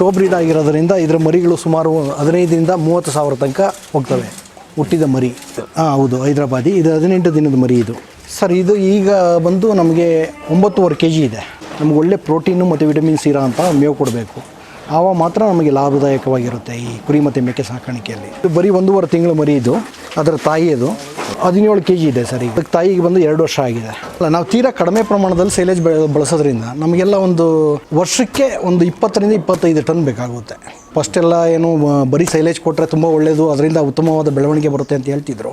Show bread ಆಗಿರೋದ್ರಿಂದ ಇದರ ಮರಿಗಳು ಸುಮಾರು ಹದಿನೈದರಿಂದ ಮೂವತ್ತು ಸಾವಿರ ತನಕ ಹೋಗ್ತವೆ. ಹುಟ್ಟಿದ ಮರಿ. ಹಾಂ ಹೌದು, ಹೈದ್ರಾಬಾದಿ. ಇದು ಹದಿನೆಂಟು ದಿನದ ಮರಿ ಇದು. ಸರ್, ಇದು ಈಗ ಬಂದು ನಮಗೆ ಒಂಬತ್ತುವರೆ ಕೆ ಜಿ ಇದೆ. ನಮ್ಗೆ ಒಳ್ಳೆ ಪ್ರೋಟೀನು ಮತ್ತು ವಿಟಮಿನ್ಸ್ ಇರೋ ಅಂತ ಮೇವು ಕೊಡಬೇಕು. ಆವಾಗ ಮಾತ್ರ ನಮಗೆ ಲಾಭದಾಯಕವಾಗಿರುತ್ತೆ ಈ ಕುರಿ ಮತ್ತು ಮೇಕೆ ಸಾಕಾಣಿಕೆಯಲ್ಲಿ. ಇದು ಬರೀ ಒಂದೂವರೆ ತಿಂಗಳು ಮರಿ ಇದು ಅದರ ತಾಯಿ ಅದು. ಹದಿನೇಳು ಕೆ ಜಿ ಇದೆ ಸರ್ ಈಗ. ತಾಯಿಗೆ ಬಂದು ಎರಡು ವರ್ಷ ಆಗಿದೆ. ಅಲ್ಲ, ನಾವು ತೀರಾ ಕಡಿಮೆ ಪ್ರಮಾಣದಲ್ಲಿ ಸೈಲೇಜ್ ಬೆಳೆ, ಬಳಸೋದ್ರಿಂದ ನಮಗೆಲ್ಲ ಒಂದು ವರ್ಷಕ್ಕೆ ಒಂದು ಇಪ್ಪತ್ತರಿಂದ ಇಪ್ಪತ್ತೈದು ಟನ್ ಬೇಕಾಗುತ್ತೆ. ಫಸ್ಟ್ ಎಲ್ಲ ಏನು ಬರೀ ಸೈಲೇಜ್ ಕೊಟ್ಟರೆ ತುಂಬ ಒಳ್ಳೆಯದು ಅದರಿಂದ ಉತ್ತಮವಾದ ಬೆಳವಣಿಗೆ ಬರುತ್ತೆ ಅಂತ ಹೇಳ್ತಿದ್ರು.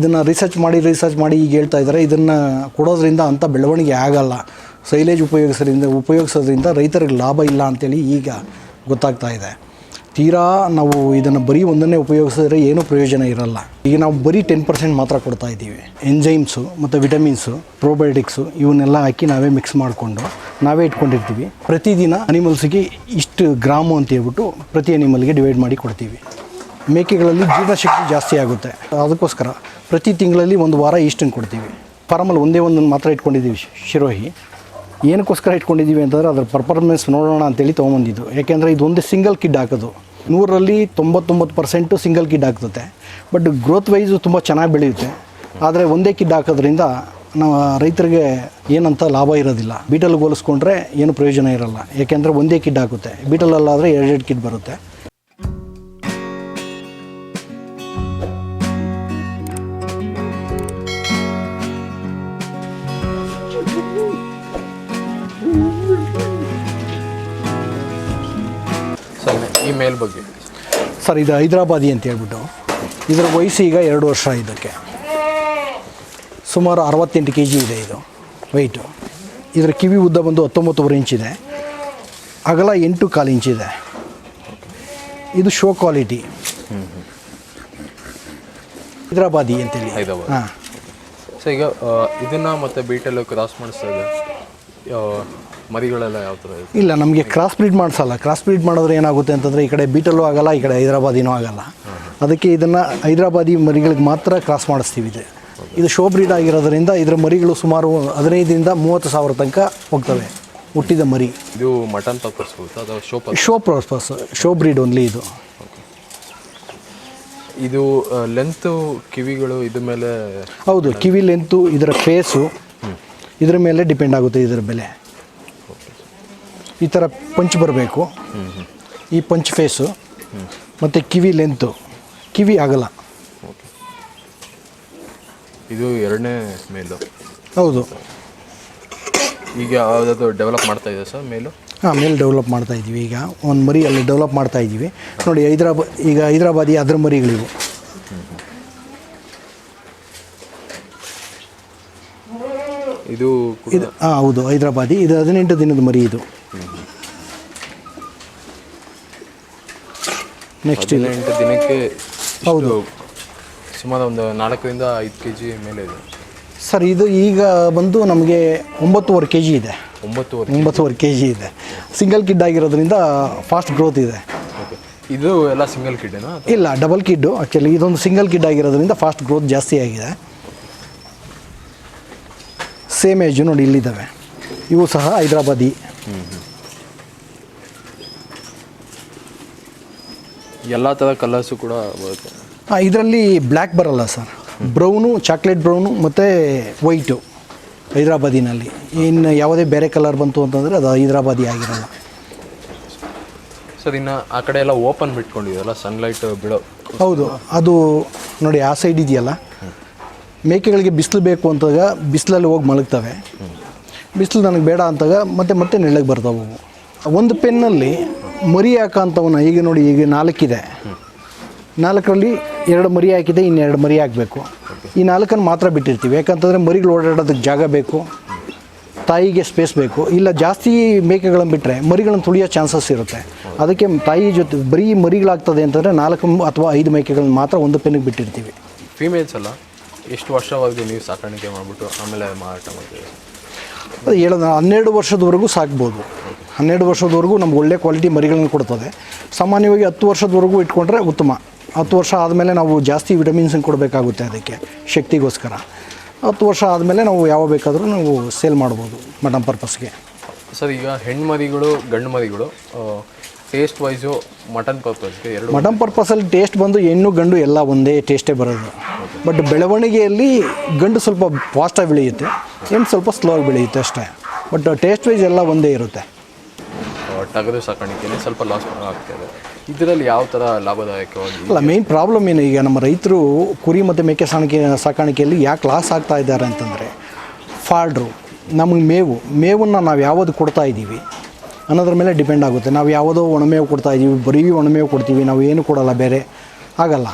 ಇದನ್ನು ರಿಸರ್ಚ್ ಮಾಡಿ ರಿಸರ್ಚ್ ಮಾಡಿ ಈಗ ಹೇಳ್ತಾ ಇದ್ದಾರೆ. ಇದನ್ನು ಕೊಡೋದ್ರಿಂದ ಅಂಥ ಬೆಳವಣಿಗೆ ಆಗಲ್ಲ. ಸೈಲೇಜ್ ಉಪಯೋಗಿಸೋದ್ರಿಂದ ಉಪಯೋಗಿಸೋದ್ರಿಂದ ರೈತರಿಗೆ ಲಾಭ ಇಲ್ಲ ಅಂತೇಳಿ ಈಗ ಗೊತ್ತಾಗ್ತಾ ಇದೆ. ತೀರಾ ನಾವು ಇದನ್ನು ಬರೀ ಒಂದನ್ನೇ ಉಪಯೋಗಿಸಿದ್ರೆ ಏನೂ ಪ್ರಯೋಜನ ಇರಲ್ಲ. ಈಗ ನಾವು ಬರೀ ಟೆನ್ ಪರ್ಸೆಂಟ್ ಮಾತ್ರ ಕೊಡ್ತಾ ಇದ್ದೀವಿ. ಎಂಜೈಮ್ಸು ಮತ್ತು ವಿಟಮಿನ್ಸು ಪ್ರೋಬಯೋಟಿಕ್ಸು ಇವನ್ನೆಲ್ಲ ಹಾಕಿ ನಾವೇ ಮಿಕ್ಸ್ ಮಾಡಿಕೊಂಡು ನಾವೇ ಇಟ್ಕೊಂಡಿರ್ತೀವಿ. ಪ್ರತಿದಿನ ಅನಿಮಲ್ಸಿಗೆ ಇಷ್ಟು ಗ್ರಾಮು ಅಂತ ಹೇಳ್ಬಿಟ್ಟು ಪ್ರತಿ ಅನಿಮಲ್ಗೆ ಡಿವೈಡ್ ಮಾಡಿ ಕೊಡ್ತೀವಿ. ಮೇಕೆಗಳಲ್ಲಿ ಜೀರ್ಣಶಕ್ತಿ ಜಾಸ್ತಿ ಆಗುತ್ತೆ. ಅದಕ್ಕೋಸ್ಕರ ಪ್ರತಿ ತಿಂಗಳಲ್ಲಿ ಒಂದು ವಾರ ಇಷ್ಟನ್ನು ಕೊಡ್ತೀವಿ. ಫಾರ್ಮಲ್ಲಿ ಒಂದೇ ಒಂದನ್ನು ಮಾತ್ರ ಇಟ್ಕೊಂಡಿದ್ದೀವಿ ಶಿರೋಹಿ. ಏನಕ್ಕೋಸ್ಕರ ಇಟ್ಕೊಂಡಿದ್ದೀವಿ ಅಂತಂದರೆ ಅದರ ಪರ್ಫಾರ್ಮೆನ್ಸ್ ನೋಡೋಣ ಅಂತೇಳಿ ತೊಗೊಂಬಂದಿದ್ದು. ಯಾಕೆಂದರೆ ಇದೊಂದು ಸಿಂಗಲ್ ಕಿಡ್ ಹಾಕೋದು. ನೂರರಲ್ಲಿ ತೊಂಬತ್ತೊಂಬತ್ತು ಪರ್ಸೆಂಟು ಸಿಂಗಲ್ ಕಿಡ್ ಹಾಕ್ತದೆ ಬಟ್ ಗ್ರೋತ್ ವೈಸು ತುಂಬ ಚೆನ್ನಾಗಿ ಬೆಳೆಯುತ್ತೆ. ಆದರೆ ಒಂದೇ ಕಿಡ್ ಹಾಕೋದ್ರಿಂದ ನಾವು ರೈತರಿಗೆ ಏನಂತ ಲಾಭ ಇರೋದಿಲ್ಲ. ಬೀಟಲ್ಗೆ ಹೋಲಿಸ್ಕೊಂಡ್ರೆ ಏನು ಪ್ರಯೋಜನ ಇರಲ್ಲ. ಯಾಕೆಂದರೆ ಒಂದೇ ಕಿಡ್ ಹಾಕುತ್ತೆ. ಬೀಟಲಲ್ಲಾದರೆ ಎರಡೆರಡು ಕಿಡ್ ಬರುತ್ತೆ. ಈ ಮೇಲ್ ಬಗ್ಗೆ? ಸರ್ ಇದು ಹೈದರಾಬಾದಿ ಅಂತ ಹೇಳ್ಬಿಟ್ಟು. ಇದರ ವಯಸ್ಸು ಈಗ ಎರಡು ವರ್ಷ ಇದಕ್ಕೆ. ಸುಮಾರು ಅರವತ್ತೆಂಟು ಕೆ ಜಿ ಇದೆ ಇದು ವೆಯ್ಟು ಇದರ ಕಿವಿ ಉದ್ದ ಬಂದು ಹತ್ತೊಂಬತ್ತುವರೆ ಇಂಚ್ ಇದೆ. ಅಗಲ ಎಂಟು ಕಾಲು ಇಂಚ್ ಇದೆ. ಇದು ಶೋ ಕ್ವಾಲಿಟಿ ಹೈದರಾಬಾದಿ ಅಂತೇಳಿ ಹೈದರಾಬಾದ್. ಹಾಂ. ಸೊ ಈಗ ಇದನ್ನು ಮತ್ತು ಮತ್ತೆ ಕ್ರಾಸ್ ಕ್ರಾಸ್ ಮಾಡಿಸಿದಾಗ ಮರಿಗಳೆಲ್ಲ ಯಾವ ಥರ ಇದೆ ಇಲ್ಲ ನಮಗೆ ಕ್ರಾಸ್ ಬ್ರೀಡ್ ಮಾಡಿಸಲ್ಲ. ಕ್ರಾಸ್ ಬ್ರೀಡ್ ಮಾಡಿದ್ರೆ ಏನಾಗುತ್ತೆ ಅಂತಂದರೆ ಈ ಕಡೆ ಬೀಟಲ್ಲೂ ಆಗಲ್ಲ ಈ ಕಡೆ ಹೈದರಾಬಾದಿನೂ ಆಗಲ್ಲ. ಅದಕ್ಕೆ ಇದನ್ನು ಹೈದರಾಬಾದಿ ಮರಿಗಳಿಗೆ ಮಾತ್ರ ಕ್ರಾಸ್ ಮಾಡಿಸ್ತೀವಿ ಇದು. ಇದು ಶೋ ಬ್ರೀಡ್ ಆಗಿರೋದ್ರಿಂದ ಇದರ ಮರಿಗಳು ಸುಮಾರು ಹದಿನೈದರಿಂದ ಮೂವತ್ತು ಸಾವಿರ ತನಕ ಹೋಗ್ತವೆ. ಹುಟ್ಟಿದ ಮರಿ. ಇದು mutton show purpose show purpose show breed only ಇದು. ಇದು ಲೆಂತ್ ಕಿವಿಗಳು ಇದ್ರ ಮೇಲೆ ಹೌದು ಕಿವಿ ಲೆಂತು ಇದರ ಫೇಸು ಇದರ ಮೇಲೆ ಡಿಪೆಂಡ್ ಆಗುತ್ತೆ ಇದರ ಬೆಲೆ. ಈ ಥರ ಪಂಚ್ ಬರಬೇಕು. ಈ ಪಂಚ್ ಫೇಸು ಮತ್ತು ಕಿವಿ ಲೆಂತು ಕಿವಿ ಆಗಲ್ಲ. ಇದು ಎರಡನೇ ಮೇಲು ಹೌದು. ಈಗ ಯಾವುದಾದ್ರು ಡೆವಲಪ್ ಮಾಡ್ತಾ ಇದೆ ಸರ್ ಮೇಲು? ಹಾಂ ಮೇಲೆ ಡೆವಲಪ್ ಮಾಡ್ತಾ ಇದ್ದೀವಿ ಈಗ. ಒಂದು ಮರಿ ಅಲ್ಲಿ ಡೆವಲಪ್ ಮಾಡ್ತಾ ಇದ್ದೀವಿ ನೋಡಿ ಹೈದ್ರಾಬಾದ್ ಈಗ ಹೈದ್ರಾಬಾದಿ ಅದ್ರ ಮರಿಗಳಿವು. ಇದು ಇದು ಹಾಂ ಹೌದು ಹೈದ್ರಾಬಾದಿ. ಇದು ಹದಿನೆಂಟು ದಿನದ ಮರಿ ಇದು. ನೆಕ್ಸ್ಟ್ ಇದು. ದಿನಕ್ಕೆ ಹೌದು. ಸುಮಾರು ಒಂದು ನಾಲ್ಕರಿಂದ ಐದು ಕೆ ಜಿ ಮೇಲೆ ಇದೆ. ಸರ್ ಇದು ಈಗ ಬಂದು ನಮಗೆ ಒಂಬತ್ತುವರೆ ಕೆ ಜಿ ಇದೆ. ಒಂಬತ್ತುವರೆ ಒಂಬತ್ತುವರೆ ಕೆ ಜಿ ಇದೆ. ಸಿಂಗಲ್ ಕಿಡ್ ಆಗಿರೋದ್ರಿಂದ ಫಾಸ್ಟ್ ಗ್ರೋತ್ ಇದೆ. ಇದು ಎಲ್ಲ ಸಿಂಗಲ್ ಕಿಡ್ನಾ ಇಲ್ಲ ಡಬಲ್ ಕಿಡ್ಡು ಆ್ಯಕ್ಚುಲಿ ಇದೊಂದು ಸಿಂಗಲ್ ಕಿಡ್ ಆಗಿರೋದ್ರಿಂದ ಫಾಸ್ಟ್ ಗ್ರೋತ್ ಜಾಸ್ತಿ ಆಗಿದೆ. ಸೇಮ್ ಏಜು ನೋಡಿ ಇಲ್ಲಿದ್ದಾವೆ. ಇವು ಸಹ ಹೈದ್ರಾಬಾದಿ. ಎಲ್ಲ ಥರ ಕಲರ್ಸು ಕೂಡ ಬರುತ್ತೆ. ಇದರಲ್ಲಿ ಬ್ಲ್ಯಾಕ್ ಬರಲ್ಲ ಸರ್ ಬ್ರೌನು ಚಾಕ್ಲೇಟ್ ಬ್ರೌನು ಮತ್ತು ವೈಟು ಹೈದ್ರಾಬಾದಿನಲ್ಲಿ. ಇನ್ನು ಯಾವುದೇ ಬೇರೆ ಕಲರ್ ಬಂತು ಅಂತಂದರೆ ಅದು ಹೈದ್ರಾಬಾದಿ ಆಗಿರಲ್ಲ. ಸರ್ ಇನ್ನು ಆ ಕಡೆ ಎಲ್ಲ ಓಪನ್ ಬಿಟ್ಕೊಂಡಿದೆಯಲ್ಲ ಸನ್ಲೈಟ್ ಬಿಡೋ ಹೌದು ಅದು ನೋಡಿ ಆ ಸೈಡ್ ಇದೆಯಲ್ಲ. ಮೇಕೆಗಳಿಗೆ ಬಿಸಿಲು ಬೇಕು ಅಂತಾಗ ಬಿಸಿಲಲ್ಲಿ ಹೋಗಿ ಮಲಗ್ತವೆ. ಬಿಸಿಲು ನನಗೆ ಬೇಡ ಅಂತಾಗ ಮತ್ತೆ ಮತ್ತೆ ನೆಳ್ಳಗೆ ಬರ್ತಾವೆ ಒಂದು ಪೆನ್ನಲ್ಲಿ ಮರಿ ಹಾಕೋಂಥವನ್ನ ಈಗ ನೋಡಿ ಈಗ ನಾಲ್ಕಿದೆ. ನಾಲ್ಕರಲ್ಲಿ ಎರಡು ಮರಿ ಹಾಕಿದೆ ಇನ್ನೆರಡು ಮರಿ ಹಾಕಬೇಕು. ಈ ನಾಲ್ಕನ್ನು ಮಾತ್ರ ಬಿಟ್ಟಿರ್ತೀವಿ. ಯಾಕಂತಂದರೆ ಮರಿಗಳು ಓಡಾಡೋದಕ್ಕೆ ಜಾಗ ಬೇಕು. ತಾಯಿಗೆ ಸ್ಪೇಸ್ ಬೇಕು. ಇಲ್ಲ ಜಾಸ್ತಿ ಮೇಕೆಗಳನ್ನು ಬಿಟ್ಟರೆ ಮರಿಗಳನ್ನು ತುಳಿಯೋ ಚಾನ್ಸಸ್ ಇರುತ್ತೆ. ಅದಕ್ಕೆ ತಾಯಿ ಜೊತೆ ಬರೀ ಮರಿಗಳಾಗ್ತದೆ ಅಂತಂದರೆ ನಾಲ್ಕು ಅಥವಾ ಐದು ಮೇಕೆಗಳನ್ನ ಮಾತ್ರ ಒಂದು ಪೆನ್ನಿಗೆ ಬಿಟ್ಟಿರ್ತೀವಿ. ಫೀಮೇಲ್ಸ್ ಅಲ್ಲ? ಎಷ್ಟು ವರ್ಷವಾಗಿ ನೀವು ಸಾಕಾಣಿಕೆ ಮಾಡಿಬಿಟ್ಟು ಆಮೇಲೆ ಮಾರಾಟ ಮಾಡ್ತೀವಿ ಅದು ಹೇಳೋದು ಹನ್ನೆರಡು ವರ್ಷದವರೆಗೂ ಸಾಕ್ಬೋದು. ಹನ್ನೆರಡು ವರ್ಷದವರೆಗೂ ನಮ್ಗೆ ಒಳ್ಳೆ ಕ್ವಾಲಿಟಿ ಮರಿಗಳನ್ನು ಕೊಡ್ತದೆ. ಸಾಮಾನ್ಯವಾಗಿ ಹತ್ತು ವರ್ಷದವರೆಗೂ ಇಟ್ಕೊಂಡ್ರೆ ಉತ್ತಮ. ಹತ್ತು ವರ್ಷ ಆದಮೇಲೆ ನಾವು ಜಾಸ್ತಿ ವಿಟಮಿನ್ಸನ್ನು ಕೊಡಬೇಕಾಗುತ್ತೆ ಅದಕ್ಕೆ ಶಕ್ತಿಗೋಸ್ಕರ. ಹತ್ತು ವರ್ಷ ಆದಮೇಲೆ ನಾವು ಯಾವ ಬೇಕಾದರೂ ನಾವು ಸೇಲ್ ಮಾಡ್ಬೋದು ಮಟನ್ ಪರ್ಪಸ್ಗೆ ಸರ್ ಈಗ ಹೆಣ್ಣು ಮರಿಗಳು ಗಂಡು ಮರಿಗಳು ಟೇಸ್ಟ್ ವೈಸು ಮಟನ್ ಪರ್ಪಸ್ಗೆ ಎರಡು ಮಟನ್ ಪರ್ಪಸಲ್ಲಿ ಟೇಸ್ಟ್ ಬಂದು ಹೆಣ್ಣು ಗಂಡು ಎಲ್ಲ ಒಂದೇ ಟೇಸ್ಟೇ ಬರೋದು. ಬಟ್ ಬೆಳವಣಿಗೆಯಲ್ಲಿ ಗಂಡು ಸ್ವಲ್ಪ ಫಾಸ್ಟಾಗಿ ಬೆಳೆಯುತ್ತೆ ಹೆಣ್ಣು ಸ್ವಲ್ಪ ಸ್ಲೋ ಆಗಿ ಬೆಳೆಯುತ್ತೆ ಅಷ್ಟೇ. ಬಟ್ ಟೇಸ್ಟ್ ವೈಸ್ ಎಲ್ಲ ಒಂದೇ ಇರುತ್ತೆ. ಟಗರು ಸಾಕಾಣಿಕೆಯಲ್ಲಿ ಸ್ವಲ್ಪ ಲಾಸ್ ಆಗ್ತದೆ ಇದರಲ್ಲಿ ಯಾವ ಥರ ಲಾಭದಾಯಕವಾಗಿ ಅಲ್ಲ ಮೇನ್ ಪ್ರಾಬ್ಲಮ್ ಏನು, ಈಗ ನಮ್ಮ ರೈತರು ಕುರಿ ಮತ್ತು ಮೇಕೆ ಸಾಣಿಕೆ, ಸಾಕಾಣಿಕೆಯಲ್ಲಿ ಯಾಕೆ ಲಾಸ್ ಆಗ್ತಾ ಇದ್ದಾರೆ ಅಂತಂದರೆ ಫಾಲ್ಡ್ರು ನಮಗೆ ಮೇವು, ಮೇವನ್ನು ನಾವು ಯಾವುದು ಕೊಡ್ತಾ ಇದ್ದೀವಿ, ಅನ್ನೋದ್ರ ಮೇಲೆ ಡಿಪೆಂಡ್ ಆಗುತ್ತೆ. ನಾವು ಯಾವುದೋ ಒಣಮೇವು ಕೊಡ್ತಾ ಇದ್ದೀವಿ, ಬರೀ ಒಣಮೇವು ಕೊಡ್ತೀವಿ, ನಾವು ಏನು ಕೊಡಲ್ಲ, ಬೇರೆ ಆಗಲ್ಲ.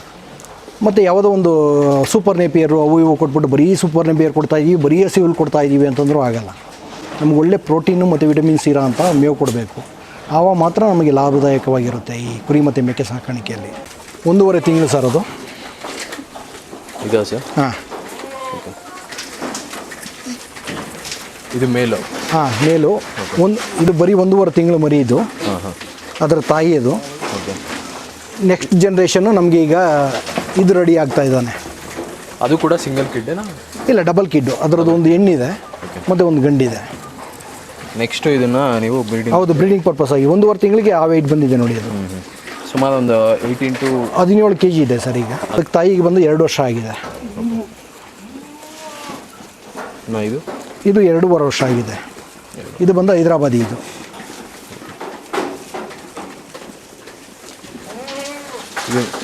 ಮತ್ತು ಯಾವುದೋ ಒಂದು ಸೂಪರ್ ನೇಪಿಯರು ಅವು ಇವು ಕೊಟ್ಬಿಟ್ಟು ಬರೀ ಸೂಪರ್ ನೇಪಿಯರ್ ಕೊಡ್ತಾ ಇದ್ದೀವಿ, ಬರೀ ಹಸಿ ಹುಲ್ಲು ಕೊಡ್ತಾ ಇದ್ದೀವಿ ಅಂತಂದರೂ ಆಗಲ್ಲ. ನಮ್ಗೆ ಒಳ್ಳೆ ಪ್ರೋಟೀನು ಮತ್ತು ವಿಟಮಿನ್ಸ್ ಇರೋ ಅಂತ ಮೇವು ಕೊಡಬೇಕು. ಆವಾಗ ಮಾತ್ರ ನಮಗೆ ಲಾಭದಾಯಕವಾಗಿರುತ್ತೆ ಈ ಕುರಿ ಮತ್ತು ಮೇಕೆ ಸಾಕಾಣಿಕೆಯಲ್ಲಿ. ಒಂದೂವರೆ ತಿಂಗಳು ಸರ್ ಅದು. ಇದು ಸರ್? ಹಾಂ. ಇದು ಮೇಲು. ಹಾಂ ಮೇಲು. ಒಂದು ಇದು ಬರೀ ಒಂದೂವರೆ ತಿಂಗಳು ಮರಿ ಇದು. ಹಾಂ ಹಾಂ. ಅದರ ತಾಯಿ ಅದು. ಓಕೆ. ನೆಕ್ಸ್ಟ್ ಜನ್ರೇಷನ್ನು ನಮಗೆ ಈಗ ಇದು ರೆಡಿ ಆಗ್ತಾ ಇದ್ದಾನೆ. ಅದು ಕೂಡ ಸಿಂಗಲ್ ಕಿಡ್ಡೇನಾ ಇಲ್ಲ ಡಬಲ್ ಕಿಡ್ಡು ಅದರದ್ದು ಒಂದು ಹೆಣ್ಣಿದೆ ಮತ್ತು ಒಂದು ಗಂಡಿದೆ. ನೆಕ್ಸ್ಟ್ ಇದನ್ನು ನೀವು ಬ್ರೀಡಿಂಗ್ ಹೌದು ಬ್ರೀಡಿಂಗ್ ಪರ್ಪಸ್ ಆಗಿ ಒಂದೂವರೆ ತಿಂಗಳಿಗೆ ಆ ವೆಯ್ಟ್ ಬಂದಿದೆ ನೋಡಿ ಅದು ಸುಮಾರು ಒಂದು ಏಯ್ಟೀನ್ ಟು ಹದಿನೇಳು ಕೆ ಜಿ ಇದೆ ಸರ್ ಈಗ. ಅದಕ್ಕೆ ತಾಯಿಗೆ ಬಂದು ಎರಡು ವರ್ಷ ಆಗಿದೆ. ಇದು? ಇದು ಎರಡೂವರೆ ವರ್ಷ ಆಗಿದೆ. ಇದು ಬಂದು ಹೈದರಾಬಾದಿ ಇದು.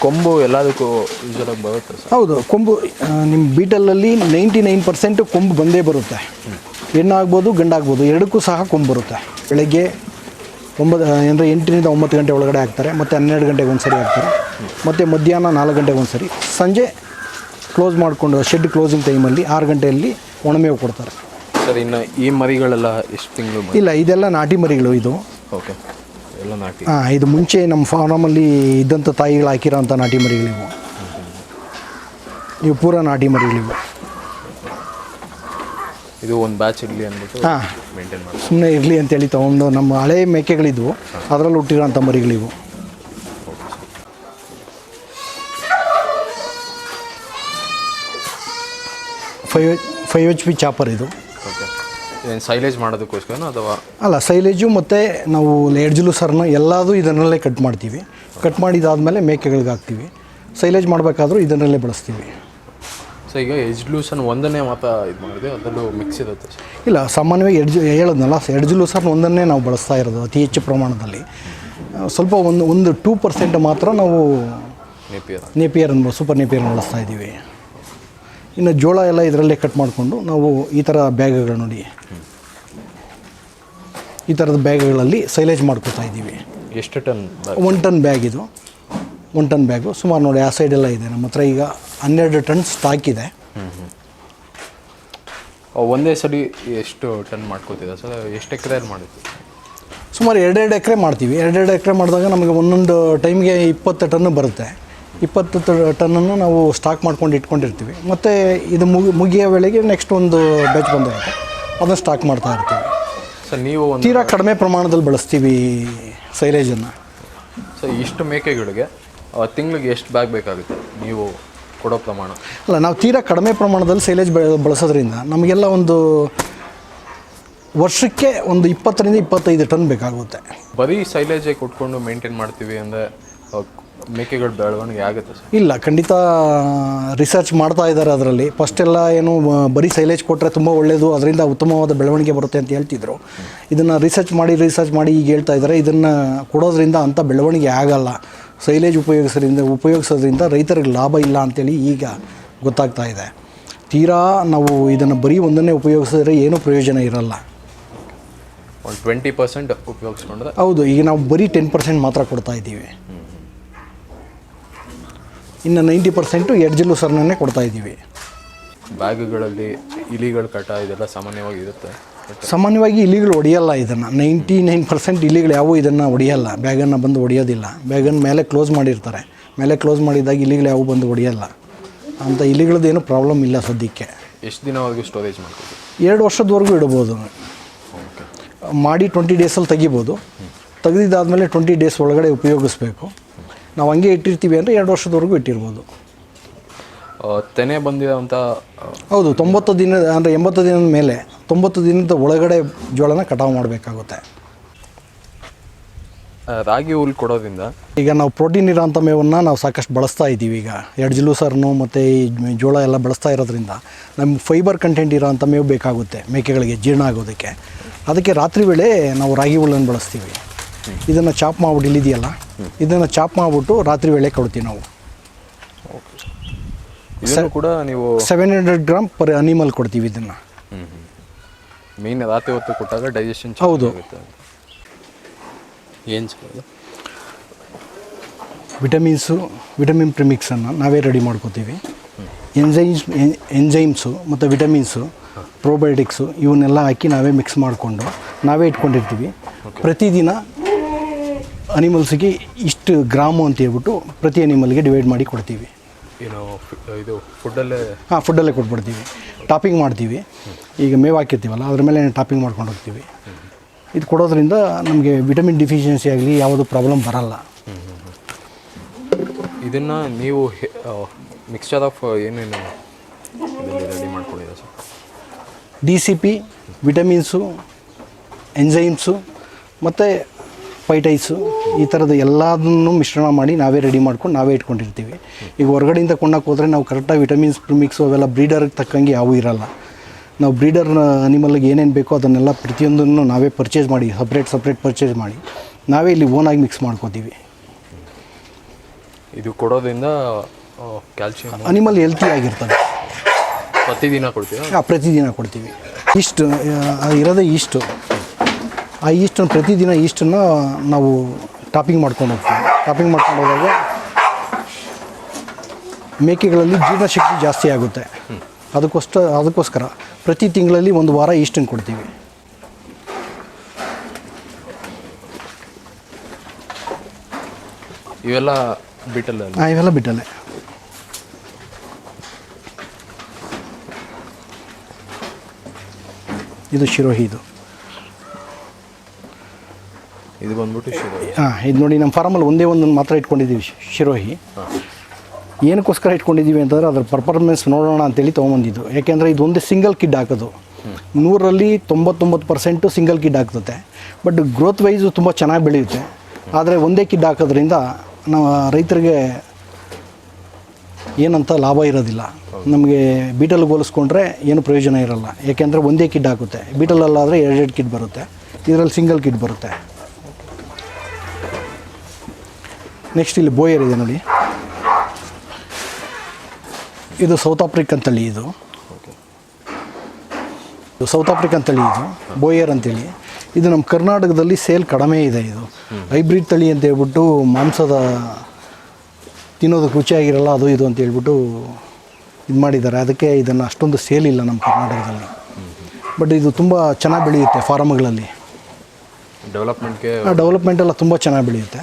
ಕೊಂಬು ಎಲ್ಲದಕ್ಕೂ ಯೂಶಲಾಗಿ ಬರುತ್ತೆ ಹೌದು ಕೊಂಬು ನಿಮ್ಮ ಬೀಟಲಲ್ಲಿ ನೈಂಟಿ ನೈನ್ ಪರ್ಸೆಂಟು ಕೊಂಬು ಬಂದೇ ಬರುತ್ತೆ. ಹೆಣ್ಣಾಗ್ಬೋದು ಗಂಡಾಗ್ಬೋದು ಎರಡಕ್ಕೂ ಸಹ ಕೊಂಬು ಬರುತ್ತೆ. ಬೆಳಗ್ಗೆ ಒಂಬತ್ತು ಅಂದರೆ ಎಂಟರಿಂದ ಒಂಬತ್ತು ಗಂಟೆ ಒಳಗಡೆ ಹಾಕ್ತಾರೆ ಮತ್ತು ಹನ್ನೆರಡು ಗಂಟೆಗೆ ಒಂದು ಸರಿ ಹಾಕ್ತಾರೆ ಮತ್ತು ಮಧ್ಯಾಹ್ನ ನಾಲ್ಕು ಗಂಟೆಗೆ ಒಂದು ಸರಿ ಸಂಜೆ ಕ್ಲೋಸ್ ಮಾಡಿಕೊಂಡು ಶೆಡ್ ಕ್ಲೋಸಿಂಗ್ ಟೈಮಲ್ಲಿ ಆರು ಗಂಟೆಯಲ್ಲಿ ಒಣಮೇವು ಕೊಡ್ತಾರೆ. ಸರ್ ಇನ್ನು ಈ ಮರಿಗಳೆಲ್ಲ ಎಷ್ಟು ತಿಂಗಳು ಇಲ್ಲ ಇದೆಲ್ಲ ನಾಟಿ ಮರಿಗಳು ಇದು. ಓಕೆ. ಎಲ್ಲ ನಾಟಿ. ಹಾಂ ಇದು ಮುಂಚೆ ನಮ್ಮ ಫಾರಮಲ್ಲಿ ಇದ್ದಂಥ ತಾಯಿಗಳು ಹಾಕಿರೋ ಅಂಥ ನಾಟಿ ಮರಿಗಳಿವು. ಇವು ಪೂರ ನಾಟಿ ಮರಿಗಳಿವು. ಇದು ಒಂದು ಬ್ಯಾಚ್ ಇರಲಿ ಅಂದ್ಬಿಟ್ಟು ಹಾಂ. ಮೇಂಟೈನ್ ಮಾಡಿ ಸುಮ್ಮನೆ ಇರಲಿ ಅಂತೇಳಿ ತೊಗೊಂಡು ನಮ್ಮ ಹಳೆ ಮೇಕೆಗಳಿದ್ವು. ಅದರಲ್ಲಿ ಹುಟ್ಟಿರೋಂಥ ಮರಿಗಳಿವು. Five five H P chopper ಇದು. ಓಕೆ. ಸೈಲೇಜ್ ಮಾಡೋದಕ್ಕೋಸ್ಕರ ಅಥವಾ? ಅಲ್ಲ ಸೈಲೇಜು ಮತ್ತು ನಾವು ಎಡ್ಜಲು ಸರ್ನ ಎಲ್ಲದೂ ಇದನ್ನಲ್ಲೇ ಕಟ್ ಮಾಡ್ತೀವಿ. ಕಟ್ ಮಾಡಿದಾದಮೇಲೆ ಮೇಕೆಗಳಿಗೆ ಹಾಕ್ತೀವಿ. ಸೈಲೇಜ್ ಮಾಡಬೇಕಾದ್ರೂ ಇದನ್ನಲ್ಲೇ ಬಳಸ್ತೀವಿ. ಸೊ ಈಗ ಎಜ್ಲೂಸನ್ ಒಂದನ್ನೇ ಮಾತ್ರ ಇದು ಮಾಡಿದೆ ಅದರಲ್ಲೂ ಮಿಕ್ಸ್ ಇರುತ್ತೆ. ಸರ್ ಇಲ್ಲ ಸಾಮಾನ್ಯವಾಗಿ ಎಡ್ಜ್ ಹೇಳೋದ್ನಲ್ಲ ಎಡ್ಜ್ಲೂಸನ್ ಒಂದನ್ನೇ ನಾವು ಬಳಸ್ತಾ ಇರೋದು ಅತಿ ಹೆಚ್ಚು ಪ್ರಮಾಣದಲ್ಲಿ. ಸ್ವಲ್ಪ ಒಂದು ಒಂದು ಟೂ ಪರ್ಸೆಂಟ್ ಮಾತ್ರ ನಾವು ನೇಪಿಯರ್ ನೇಪಿಯರ್ ಅನ್ನು ಸೂಪರ್ ನೇಪಿಯರ್ ಬಳಸ್ತಾ ಇದ್ದೀವಿ. ಇನ್ನು ಜೋಳ ಎಲ್ಲ ಇದರಲ್ಲೇ ಕಟ್ ಮಾಡಿಕೊಂಡು ನಾವು ಈ ಥರ ಬ್ಯಾಗ್ಗಳು ನೋಡಿ. ಈ ಥರದ ಬ್ಯಾಗ್ಗಳಲ್ಲಿ ಸೈಲೇಜ್ ಮಾಡ್ಕೊತಾ ಇದ್ದೀವಿ. ಎಷ್ಟು ಟನ್ ಒನ್ ಟನ್ ಬ್ಯಾಗ್ ಇದು. ಒನ್ ಟನ್ ಬ್ಯಾಗು ಸುಮಾರು ನೋಡಿ ಆ ಸೈಡೆಲ್ಲ ಇದೆ ನಮ್ಮ ಹತ್ರ ಈಗ ಹನ್ನೆರಡು ಟನ್ ಸ್ಟಾಕ್ ಇದೆ ಒಂದೇ ಸರಿ ಎಷ್ಟು ಟನ್ ಮಾಡ್ಕೋತಿದ್ದ ಸರ್? ಎಷ್ಟು ಎಕರೆ ಮಾಡಿದ್ವಿ ಸುಮಾರು ಎರಡೆರಡು ಎಕರೆ ಮಾಡ್ತೀವಿ. ಎರಡೆರಡು ಎಕರೆ ಮಾಡಿದಾಗ ನಮಗೆ ಒಂದೊಂದು ಟೈಮ್ಗೆ ಇಪ್ಪತ್ತು ಟನ್ನು ಬರುತ್ತೆ. ಇಪ್ಪತ್ತು ಟನ್ನನ್ನು ನಾವು ಸ್ಟಾಕ್ ಮಾಡ್ಕೊಂಡು ಇಟ್ಕೊಂಡಿರ್ತೀವಿ. ಮತ್ತು ಇದು ಮುಗಿ ಮುಗಿಯೋ ವೇಳೆಗೆ ನೆಕ್ಸ್ಟ್ ಒಂದು ಬ್ಯಾಚ್ ಬಂದಿರುತ್ತೆ. ಅದನ್ನು ಸ್ಟಾಕ್ ಮಾಡ್ತಾ ಇರ್ತೀವಿ. ಸರ್ ನೀವು ತೀರಾ ಕಡಿಮೆ ಪ್ರಮಾಣದಲ್ಲಿ ಬಳಸ್ತೀವಿ ಸೈಲೇಜನ್ನು. ಸರ್ ಇಷ್ಟು ಮೇಕೆಗಳಿಗೆ ತಿಂಗಳಿಗೆ ಎಷ್ಟು ಬ್ಯಾಗ್ ಬೇಕಾಗುತ್ತೆ? ನೀವು ಕೊಡೋ ಪ್ರಮಾಣ. ಅಲ್ಲ ನಾವು ತೀರಾ ಕಡಿಮೆ ಪ್ರಮಾಣದಲ್ಲಿ ಸೈಲೇಜ್ ಬೆಳೆ ಬಳಸೋದ್ರಿಂದ ನಮಗೆಲ್ಲ ಒಂದು ವರ್ಷಕ್ಕೆ ಒಂದು ಇಪ್ಪತ್ತರಿಂದ ಇಪ್ಪತ್ತೈದು ಟನ್ ಬೇಕಾಗುತ್ತೆ. ಬರೀ ಸೈಲೇಜೇ ಕೊಟ್ಕೊಂಡು ಮೇಂಟೈನ್ ಮಾಡ್ತೀವಿ ಅಂದರೆ ಮೇಕೆಗಳ ಬೆಳವಣಿಗೆ ಆಗುತ್ತೆ ಸರ್. ಇಲ್ಲ ಖಂಡಿತ ರಿಸರ್ಚ್ ಮಾಡ್ತಾ ಇದ್ದಾರೆ ಅದರಲ್ಲಿ. ಫಸ್ಟ್ ಎಲ್ಲ ಏನು ಬರೀ ಸೈಲೇಜ್ ಕೊಟ್ಟರೆ ತುಂಬ ಒಳ್ಳೆಯದು ಅದರಿಂದ ಉತ್ತಮವಾದ ಬೆಳವಣಿಗೆ ಬರುತ್ತೆ ಅಂತ ಹೇಳ್ತಿದ್ರು. ಇದನ್ನು ರಿಸರ್ಚ್ ಮಾಡಿ ರಿಸರ್ಚ್ ಮಾಡಿ ಈಗ ಹೇಳ್ತಾ ಇದ್ದಾರೆ. ಇದನ್ನು ಕೊಡೋದ್ರಿಂದ ಅಂಥ ಬೆಳವಣಿಗೆ ಆಗಲ್ಲ. ಸೈಲೇಜ್ ಉಪಯೋಗಿಸೋದ್ರಿಂದ ಉಪಯೋಗಿಸೋದ್ರಿಂದ ರೈತರಿಗೆ ಲಾಭ ಇಲ್ಲ ಅಂತೇಳಿ ಈಗ ಗೊತ್ತಾಗ್ತಾ ಇದೆ. ತೀರಾ ನಾವು ಇದನ್ನು ಬರೀ ಒಂದನ್ನೇ ಉಪಯೋಗಿಸಿದ್ರೆ ಏನೂ ಪ್ರಯೋಜನ ಇರಲ್ಲ. ಒಂದು ಟ್ವೆಂಟಿ ಪರ್ಸೆಂಟ್ ಉಪಯೋಗಿಸ್ಕೊಂಡ್ರೆ ಹೌದು ಈಗ ನಾವು ಬರೀ ಟೆನ್ ಪರ್ಸೆಂಟ್ ಮಾತ್ರ ಕೊಡ್ತಾ ಇದ್ದೀವಿ. ಇನ್ನು ನೈಂಟಿ ಪರ್ಸೆಂಟು ಎಡ್ಜಲು ಸರ್ನೇ ಕೊಡ್ತಾ ಇದ್ದೀವಿ. ಬ್ಯಾಗ್ಗಳಲ್ಲಿ ಇಲಿಗಳು ಕಟ ಇದೆಲ್ಲ ಸಾಮಾನ್ಯವಾಗಿ ಇರುತ್ತೆ. ಸಾಮಾನ್ಯವಾಗಿ ಇಲಿಗಳು ಹೊಡೆಯಲ್ಲ ಇದನ್ನು. ನೈಂಟಿ ನೈನ್ ಪರ್ಸೆಂಟ್ ಇಲಿಗಳು ಯಾವೂ ಇದನ್ನು ಹೊಡೆಯಲ್ಲ ಬ್ಯಾಗನ್ನು ಬಂದು ಹೊಡೆಯೋದಿಲ್ಲ ಬ್ಯಾಗನ್ನು ಮೇಲೆ ಕ್ಲೋಸ್ ಮಾಡಿರ್ತಾರೆ. ಮೇಲೆ ಕ್ಲೋಸ್ ಮಾಡಿದಾಗ ಇಲಿಗಳು ಯಾವೂ ಬಂದು ಹೊಡೆಯಲ್ಲ ಅಂತ ಇಲಿಗಳದ್ದೇನು ಪ್ರಾಬ್ಲಮ್ ಇಲ್ಲ ಸದ್ಯಕ್ಕೆ. ಎಷ್ಟು ದಿನವರೆಗೂ ಸ್ಟೋರೇಜ್ ಮಾಡ್ತೀವಿ ಎರಡು ವರ್ಷದವರೆಗೂ ಇಡ್ಬೋದು. ಮಾಡಿ ಟ್ವೆಂಟಿ ಡೇಸಲ್ಲಿ ತೆಗಿಬೋದು. ತೆಗೆದಿದ್ದಾದಮೇಲೆ ಟ್ವೆಂಟಿ ಡೇಸ್ ಒಳಗಡೆ ಉಪಯೋಗಿಸ್ಬೇಕು. ನಾವು ಹಂಗೆ ಇಟ್ಟಿರ್ತೀವಿ ಅಂದರೆ ಎರಡು ವರ್ಷದವರೆಗೂ ಇಟ್ಟಿರ್ಬೋದು. ತೆನೆ ಬಂದಿರೋಂಥ ಹೌದು ತೊಂಬತ್ತು ದಿನ ಅಂದರೆ ಎಂಬತ್ತು ದಿನದ ಮೇಲೆ. ತೊಂಬತ್ತು ದಿನದ ಒಳಗಡೆ ಜೋಳನ ಕಟಾವು ಮಾಡಬೇಕಾಗುತ್ತೆ. ರಾಗಿ ಹುಲ್ ಕೊಡೋದ್ರಿಂದ? ಈಗ ನಾವು ಪ್ರೋಟೀನ್ ಇರೋಂಥ ಮೇವನ್ನ ನಾವು ಸಾಕಷ್ಟು ಬಳಸ್ತಾ ಇದ್ದೀವಿ ಈಗ. ಎಡ್ಜಿಲು ಸರ್ನು ಮತ್ತು ಈ ಜೋಳ ಎಲ್ಲ ಬಳಸ್ತಾ ಇರೋದ್ರಿಂದ ನಮ್ಗೆ ಫೈಬರ್ ಕಂಟೆಂಟ್ ಇರೋಂಥ ಮೇವು ಬೇಕಾಗುತ್ತೆ ಮೇಕೆಗಳಿಗೆ ಜೀರ್ಣ ಆಗೋದಕ್ಕೆ. ಅದಕ್ಕೆ ರಾತ್ರಿ ವೇಳೆ ನಾವು ರಾಗಿ ಹುಲ್ಲನ್ನು ಬಳಸ್ತೀವಿ. ಇದನ್ನು ಚಾಪ್ ಮಾಡ್ಬಿಟ್ಟು ಇಲ್ಲಿದೆಯಲ್ಲ? ಇದನ್ನು ಚಾಪ್ ಮಾಡಿಬಿಟ್ಟು ರಾತ್ರಿ ವೇಳೆ ಕೊಡ್ತೀವಿ ನಾವು. ಕೂಡ ನೀವು seven hundred gram per animal ಕೊಡ್ತೀವಿ ಇದನ್ನು. ಮೇನ್ ರಾತ್ರಿ ಹೊತ್ತು ಕೊಟ್ಟಾಗ ಡೈಜೆಷನ್ ಹೌದು. ಏನು ವಿಟಮಿನ್ಸು ವಿಟಮಿನ್ ಪ್ರಿಮಿಕ್ಸನ್ನು ನಾವೇ ರೆಡಿ ಮಾಡ್ಕೋತೀವಿ. ಎಂಜೈಮ್ಸ್ ಎಂಜೈಮ್ಸು ಮತ್ತು ವಿಟಮಿನ್ಸು ಪ್ರೋಬಯೋಟಿಕ್ಸು ಇವನ್ನೆಲ್ಲ ಹಾಕಿ ನಾವೇ ಮಿಕ್ಸ್ ಮಾಡಿಕೊಂಡು ನಾವೇ ಇಟ್ಕೊಂಡಿರ್ತೀವಿ. ಪ್ರತಿದಿನ ಅನಿಮಲ್ಸಿಗೆ ಇಷ್ಟು ಗ್ರಾಮು ಅಂತ ಹೇಳ್ಬಿಟ್ಟು ಪ್ರತಿ ಅನಿಮಲ್ಗೆ ಡಿವೈಡ್ ಮಾಡಿ ಕೊಡ್ತೀವಿ. ಏನು ಇದು ಫುಡ್ಡಲ್ಲೇ ಹಾಂ ಫುಡ್ಡಲ್ಲೇ ಕೊಟ್ಬಿಡ್ತೀವಿ. ಟಾಪಿಂಗ್ ಮಾಡ್ತೀವಿ. ಈಗ ಮೇವು ಹಾಕಿರ್ತೀವಲ್ಲ ಅದ್ರ ಮೇಲೆ ಟಾಪಿಂಗ್ ಮಾಡ್ಕೊಂಡು ಹೋಗ್ತೀವಿ. ಇದು ಕೊಡೋದ್ರಿಂದ ನಮಗೆ ವಿಟಮಿನ್ ಡಿಫಿಷಿಯನ್ಸಿ ಆಗಲಿ ಯಾವುದು ಪ್ರಾಬ್ಲಮ್ ಬರಲ್ಲ. ಇದನ್ನು ನೀವು ಮಿಕ್ಸ್ಚರ್ ಆಫ್ ಏನೇನು ರೆಡಿ ಮಾಡ್ಕೊಂಡಿದ್ದೀರಾ sir? D C P vitamins enzymes ಮತ್ತು ಪೈಟೈಸು ಈ ಥರದ್ದು ಎಲ್ಲದನ್ನು ಮಿಶ್ರಣ ಮಾಡಿ ನಾವೇ ರೆಡಿ ಮಾಡ್ಕೊಂಡು ನಾವೇ ಇಟ್ಕೊಂಡಿರ್ತೀವಿ. ಈಗ ಹೊರಗಡೆಯಿಂದ ಕೊಂಡಕ್ಕೆ ಹೋದರೆ ನಾವು ಕರೆಕ್ಟಾಗಿ ವಿಟಮಿನ್ಸ್ ಮಿಕ್ಸು ಅವೆಲ್ಲ ಬ್ರೀಡರ್ಗೆ ತಕ್ಕಂಗೆ ಯಾವೂ ಇರಲ್ಲ. ನಾವು ಬ್ರೀಡರ್ ಅನಿಮಲ್ಗೆ ಏನೇನು ಬೇಕೋ ಅದನ್ನೆಲ್ಲ ಪ್ರತಿಯೊಂದನ್ನು ನಾವೇ ಪರ್ಚೇಸ್ ಮಾಡಿ ಸಪ್ರೇಟ್ ಸಪ್ರೇಟ್ ಪರ್ಚೇಸ್ ಮಾಡಿ ನಾವೇ ಇಲ್ಲಿ ಓನಾಗಿ ಮಿಕ್ಸ್ ಮಾಡ್ಕೋತೀವಿ. ಇದು ಕೊಡೋದ್ರಿಂದ ಕ್ಯಾಲ್ಸಿಯಂ ಅನಿಮಲ್ ಹೆಲ್ತಿ ಆಗಿರ್ತದೆ. ಪ್ರತಿದಿನ ಕೊಡ್ತೀವಿ ಆ, ಪ್ರತಿದಿನ ಕೊಡ್ತೀವಿ. ಇಷ್ಟು ಇರೋದೇ ಇಷ್ಟು. ಆ ಈಸ್ಟನ್ನು ಪ್ರತಿದಿನ ಈಸ್ಟನ್ನು ನಾವು ಟಾಪಿಂಗ್ ಮಾಡ್ಕೊಂಡು ಹೋಗ್ತೀವಿ. ಟಾಪಿಂಗ್ ಮಾಡ್ಕೊಂಡು ಹೋದಾಗ ಮೇಕೆಗಳಲ್ಲಿ ಜೀರ್ಣಶಕ್ತಿ ಜಾಸ್ತಿ ಆಗುತ್ತೆ. ಅದಕ್ಕೋಸ್ಕರ ಅದಕ್ಕೋಸ್ಕರ ಪ್ರತಿ ತಿಂಗಳಲ್ಲಿ ಒಂದು ವಾರ ಈಸ್ಟನ್ನು ಕೊಡ್ತೀವಿ. ಇವೆಲ್ಲ ಬಿಟ್ಟಲ್ಲ ಹಾಂ ಇವೆಲ್ಲ ಬಿಟ್ಟಲೆ ಇದು ಶಿರೋಹಿ ಇದು ಇದು ಬಂದ್ಬಿಟ್ಟು ಹಾಂ ಇದು ನೋಡಿ ನಮ್ಮ ಫಾರ್ಮಲ್ಲಿ ಒಂದೇ ಒಂದನ್ನು ಮಾತ್ರ ಇಟ್ಕೊಂಡಿದ್ದೀವಿ ಶಿರೋಹಿ. ಏನಕ್ಕೋಸ್ಕರ ಇಟ್ಕೊಂಡಿದ್ದೀವಿ ಅಂತಂದರೆ ಅದ್ರ ಪರ್ಫಾರ್ಮೆನ್ಸ್ ನೋಡೋಣ ಅಂತೇಳಿ ತೊಗೊಂಬಂದಿದ್ದು. ಯಾಕೆಂದರೆ ಇದು ಒಂದೇ ಸಿಂಗಲ್ ಕಿಡ್ ಹಾಕೋದು. ನೂರರಲ್ಲಿ ತೊಂಬತ್ತೊಂಬತ್ತು ಪರ್ಸೆಂಟು ಸಿಂಗಲ್ ಕಿಡ್ ಹಾಕ್ತತೆ. ಬಟ್ ಗ್ರೋತ್ ವೈಸು ತುಂಬ ಚೆನ್ನಾಗಿ ಬೆಳೆಯುತ್ತೆ. ಆದರೆ ಒಂದೇ ಕಿಡ್ ಹಾಕೋದ್ರಿಂದ ನಾವು ರೈತರಿಗೆ ಏನಂತ ಲಾಭ ಇರೋದಿಲ್ಲ. ನಮಗೆ ಬೀಟಲ್ಗೆ ಹೋಲಿಸ್ಕೊಂಡ್ರೆ ಏನು ಪ್ರಯೋಜನ ಇರಲ್ಲ. ಯಾಕೆಂದರೆ ಒಂದೇ ಕಿಡ್ ಹಾಕುತ್ತೆ. ಬೀಟಲಲ್ಲಾದರೆ ಎರಡೆರಡು ಕಿಡ್ ಬರುತ್ತೆ. ಇದರಲ್ಲಿ ಸಿಂಗಲ್ ಕಿಡ್ ಬರುತ್ತೆ. ನೆಕ್ಸ್ಟ್ ಇಲ್ಲಿ ಬೋಯರ್ ಇದೆ ನೋಡಿ. ಇದು ಸೌತ್ ಆಫ್ರಿಕನ್ ತಳಿ ಇದು. ಇದು ಸೌತ್ ಆಫ್ರಿಕನ್ ತಳಿ ಇದು ಬೋಯರ್ ಅಂತೇಳಿ. ಇದು ನಮ್ಮ ಕರ್ನಾಟಕದಲ್ಲಿ ಸೇಲ್ ಕಡಿಮೆ ಇದೆ ಇದು. ಹೈಬ್ರಿಡ್ ತಳಿ ಅಂತ ಹೇಳ್ಬಿಟ್ಟು ಮಾಂಸದ ತಿನ್ನೋದಕ್ಕೆ ರುಚಿಯಾಗಿರಲ್ಲ ಅದು ಇದು ಅಂತ ಹೇಳ್ಬಿಟ್ಟು ಇದು ಮಾಡಿದ್ದಾರೆ. ಅದಕ್ಕೆ ಇದನ್ನು ಅಷ್ಟೊಂದು ಸೇಲ್ ಇಲ್ಲ ನಮ್ಮ ಕರ್ನಾಟಕದಲ್ಲಿ. ಬಟ್ ಇದು ತುಂಬ ಚೆನ್ನಾಗಿ ಬೆಳೆಯುತ್ತೆ ಫಾರಮ್ಗಳಲ್ಲಿ ಡೆವಲಪ್ಮೆಂಟ್ಗೆ ಡೆವಲಪ್ಮೆಂಟ್ ಎಲ್ಲ ತುಂಬ ಚೆನ್ನಾಗಿ ಬೆಳೆಯುತ್ತೆ.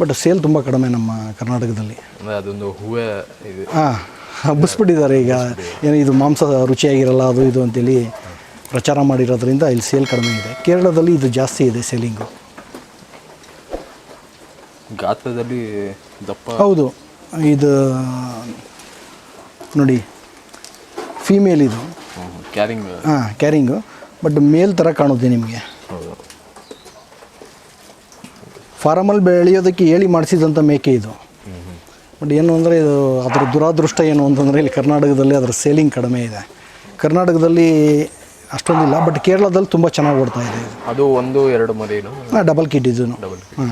ಬಟ್ ಸೇಲ್ ತುಂಬ ಕಡಿಮೆ ನಮ್ಮ ಕರ್ನಾಟಕದಲ್ಲಿ. ಅದೊಂದು ಹೂವೆ ಇದು. ಹಾಂ ಹಬ್ಬಿಸ್ಬಿಟ್ಟಿದ್ದಾರೆ ಈಗ. ಏನು ಇದು ಮಾಂಸ ರುಚಿಯಾಗಿರಲ್ಲ ಅದು ಇದು ಅಂತೇಳಿ ಪ್ರಚಾರ ಮಾಡಿರೋದ್ರಿಂದ ಇಲ್ಲಿ ಸೇಲ್ ಕಡಿಮೆ ಇದೆ. ಕೇರಳದಲ್ಲಿ ಇದು ಜಾಸ್ತಿ ಇದೆ ಸೇಲಿಂಗು ಗಾತ್ರದಲ್ಲಿ ದಪ್ಪ ಹೌದು. ಇದು ನೋಡಿ ಫೀಮೇಲ್ ಇದು. ಕ್ಯಾರಿಂಗ್ ಹಾಂ ಕ್ಯಾರಿಂಗು ಬಟ್ ಮೇಲ್ ಥರ ಕಾಣುತ್ತೆ ನಿಮಗೆ ಹೌದು ಫಾರಮಲ್ಲಿ ಬೆಳೆಯೋದಕ್ಕೆ ಹೇಳಿ ಮಾಡಿಸಿದಂಥ ಮೇಕೆ ಇದು. ಬಟ್ ಏನು ಅಂದರೆ ಇದು ಅದರ ದುರಾದೃಷ್ಟ ಏನು ಅಂತಂದರೆ ಇಲ್ಲಿ ಕರ್ನಾಟಕದಲ್ಲಿ ಅದರ ಸೇಲಿಂಗ್ ಕಡಿಮೆ ಇದೆ. ಕರ್ನಾಟಕದಲ್ಲಿ ಅಷ್ಟೊಂದಿಲ್ಲ ಬಟ್ ಕೇರಳದಲ್ಲಿ ತುಂಬ ಚೆನ್ನಾಗಿ ಓಡ್ತಾ ಇದೆ ಅದು ಒಂದು ಎರಡು ಮರಿನು? ಡಬಲ್ ಕಿಟ್ ಇದು ಡಬಲ್ ಹಾಂ